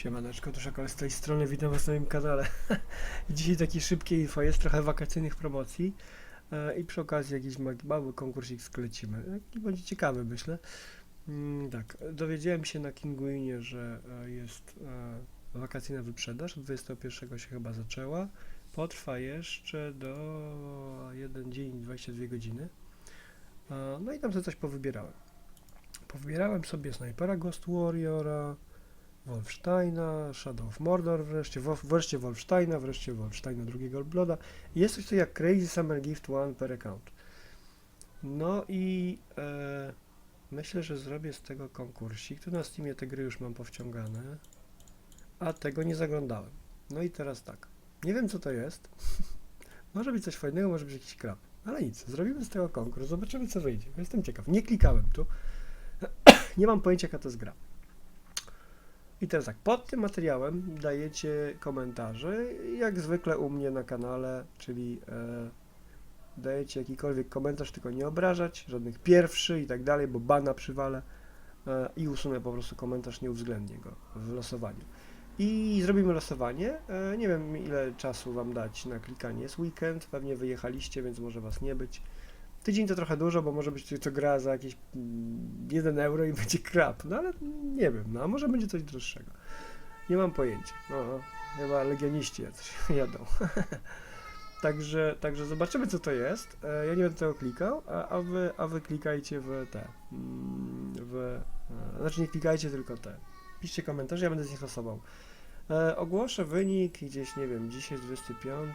Siemaneczko, to Szakal z tej strony, witam was na moim kanale. Dzisiaj takie szybkie info, jest trochę wakacyjnych promocji e, i przy okazji jakiś ma- mały konkursik sklecimy. Taki będzie ciekawy, myślę. Mm, tak, dowiedziałem się na Kinguinie, że e, jest e, wakacyjna wyprzedaż, od 21 się chyba zaczęła. Potrwa jeszcze do 1 dzień i 22 godziny. E, no i tam sobie coś powybierałem. Powybierałem sobie Snipera Ghost Warriora, Wolfsteina, Shadow of Mordor, wreszcie, wreszcie Wolfsteina, wreszcie Wolfsteina drugiego Bloda. I Jest coś takiego jak Crazy Summer Gift One per account. No i e, myślę, że zrobię z tego konkursik. Tu na Steamie te gry już mam powciągane, a tego nie zaglądałem. No i teraz tak. Nie wiem co to jest. może być coś fajnego, może być jakiś krab. Ale nic, zrobimy z tego konkurs, zobaczymy co wyjdzie. Jestem ciekaw. Nie klikałem tu. nie mam pojęcia jaka to jest gra. I teraz tak, pod tym materiałem dajecie komentarze, jak zwykle u mnie na kanale, czyli e, dajecie jakikolwiek komentarz, tylko nie obrażać, żadnych pierwszy i tak dalej, bo bana przywalę e, i usunę po prostu komentarz, nie uwzględnię go w losowaniu. I zrobimy losowanie. E, nie wiem ile czasu wam dać na klikanie. Jest weekend, pewnie wyjechaliście, więc może was nie być. Tydzień to trochę dużo, bo może być coś, co gra za jakieś mm, 1 euro i będzie krap. No ale nie wiem, no a może będzie coś droższego. Nie mam pojęcia. No chyba legioniści jacyś jadą. także, także zobaczymy co to jest. E, ja nie będę tego klikał, a, a, wy, a wy klikajcie w te. mm, W, e, znaczy nie klikajcie tylko te. Piszcie komentarze, ja będę z nich losował. E, ogłoszę wynik gdzieś, nie wiem, dzisiaj jest 25,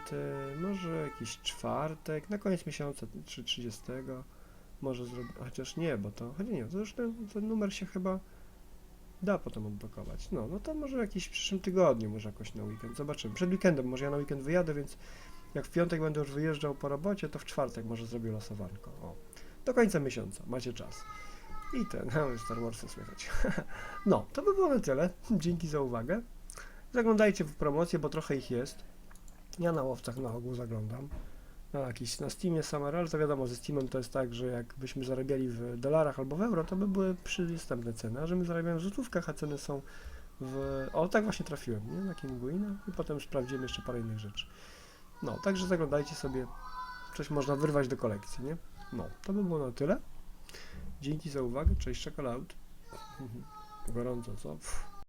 może jakiś czwartek, na koniec miesiąca, czy 30. Może zrobię, chociaż nie, bo to, chodzi nie, to już ten, ten numer się chyba da potem odblokować. No, no to może jakiś w przyszłym tygodniu, może jakoś na weekend, zobaczymy. Przed weekendem, może ja na weekend wyjadę, więc jak w piątek będę już wyjeżdżał po robocie, to w czwartek może zrobię losowanko. O, do końca miesiąca, macie czas. I ten, no, Star Warsa słychać. no, to by było na tyle. Dzięki za uwagę. Zaglądajcie w promocję, bo trochę ich jest. Ja na łowcach na ogół zaglądam. Na jakiś, na Steamie Summer, ale to wiadomo, ze Steamem to jest tak, że jakbyśmy zarabiali w dolarach albo w euro, to by były przystępne ceny, a że my zarabiamy w złotówkach, a ceny są w... O, tak właśnie trafiłem, nie? Na Kinguina i potem sprawdziłem jeszcze parę innych rzeczy. No, także zaglądajcie sobie, coś można wyrwać do kolekcji, nie? No, to by było na tyle. Dzięki za uwagę, cześć, czekolad. Gorąco, co? Pff.